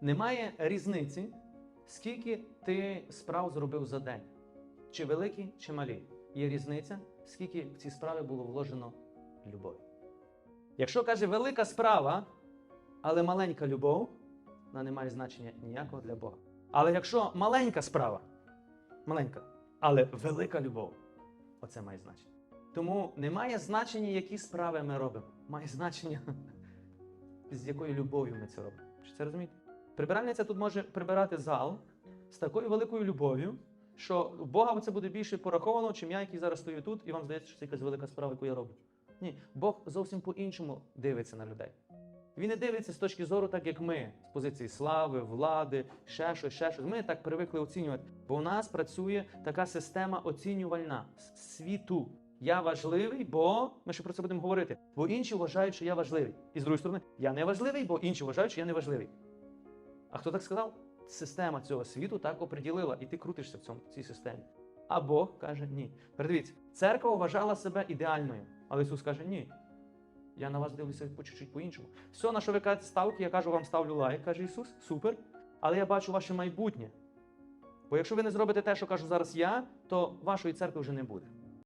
Немає різниці, скільки ти справ зробив за день, чи великі, чи малі. Є різниця, скільки в ці справи було вложено любові. Якщо каже велика справа, але маленька любов, вона не має значення ніякого для Бога. Але якщо маленька справа, маленька, але велика любов, оце має значення. Тому не має значення, які справи ми робимо. Має значення, з якою любов'ю ми це робимо. Чи це розумієте? Прибиральниця тут може прибирати зал з такою великою любов'ю, що в Бога це буде більше пораховано, чим я, який зараз стою тут, і вам здається, що це якась велика справа, яку я роблю. Ні, Бог зовсім по-іншому дивиться на людей. Він не дивиться з точки зору, так як ми, з позиції слави, влади, ще щось, ще щось. Ми так привикли оцінювати. Бо у нас працює така система оцінювальна світу. Я важливий, бо ми ще про це будемо говорити. Бо інші вважають, що я важливий. І з другої сторони, я не важливий, бо інші вважають, що я не важливий. А хто так сказав? Система цього світу так оприділила, і ти крутишся в цьому в цій системі. А Бог каже ні. Передивіться, церква вважала себе ідеальною, але Ісус каже ні. Я на вас дивлюся по чуть-чуть по-іншому. Все, на що ви кажете ставки, я кажу, вам ставлю лайк, каже Ісус, супер. Але я бачу ваше майбутнє. Бо якщо ви не зробите те, що кажу зараз я, то вашої церкви вже не буде.